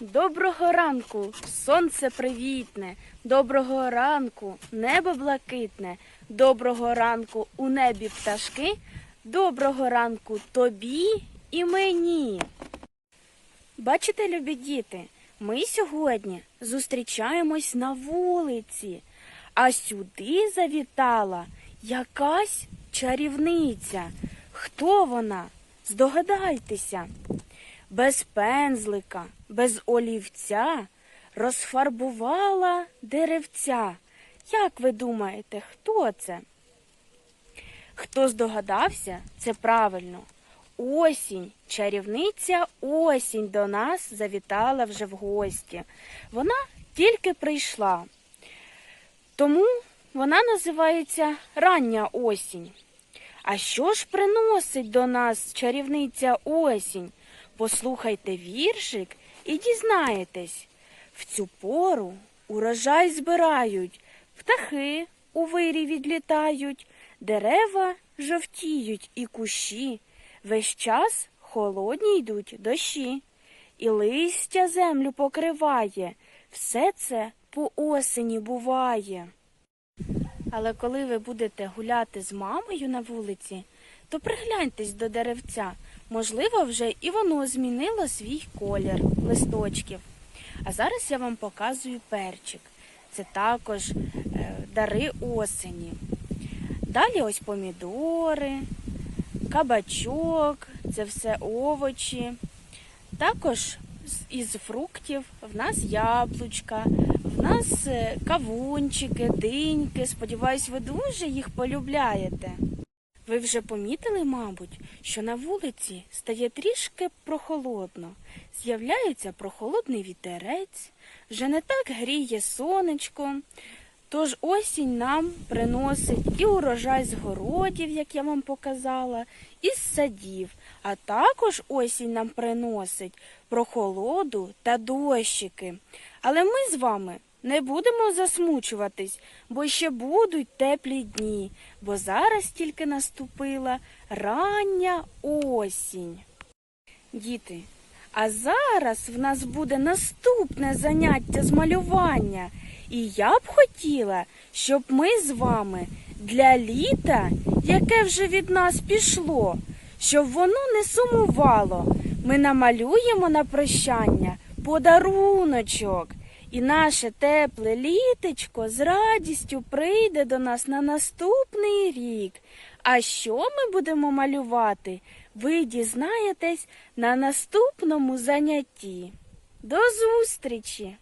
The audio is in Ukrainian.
Доброго ранку, сонце привітне, доброго ранку, небо блакитне, доброго ранку у небі пташки, доброго ранку тобі і мені. Бачите, любі діти, ми сьогодні зустрічаємось на вулиці, а сюди завітала якась чарівниця. Хто вона? Здогадайтеся. Без пензлика, без олівця розфарбувала деревця. Як ви думаєте, хто це? Хто здогадався, це правильно. Осінь, чарівниця осінь до нас завітала вже в гості. Вона тільки прийшла. Тому вона називається рання осінь. А що ж приносить до нас чарівниця осінь? Послухайте віршик і дізнаєтесь. В цю пору урожай збирають, птахи у вирі відлітають, дерева жовтіють і кущі. Весь час холодні йдуть дощі, і листя землю покриває. Все це по осені буває. Але коли ви будете гуляти з мамою на вулиці, то пригляньтесь до деревця. Можливо, вже і воно змінило свій колір листочків. А зараз я вам показую перчик. Це також е, дари осені. Далі ось помідори, кабачок, це все овочі. Також із фруктів в нас яблучка, в нас е, кавунчики, диньки. Сподіваюсь, ви дуже їх полюбляєте. Ви вже помітили, мабуть, що на вулиці стає трішки прохолодно. З'являється прохолодний вітерець, вже не так гріє сонечко. Тож осінь нам приносить і урожай з городів, як я вам показала, і з садів, а також осінь нам приносить прохолоду та дощики. Але ми з вами не будемо засмучуватись, бо ще будуть теплі дні, бо зараз тільки наступила рання осінь. Діти, а зараз в нас буде наступне заняття з малювання. І я б хотіла, щоб ми з вами для літа, яке вже від нас пішло, щоб воно не сумувало. Ми намалюємо на прощання подаруночок. І наше тепле літечко з радістю прийде до нас на наступний рік. А що ми будемо малювати, ви дізнаєтесь на наступному занятті. До зустрічі!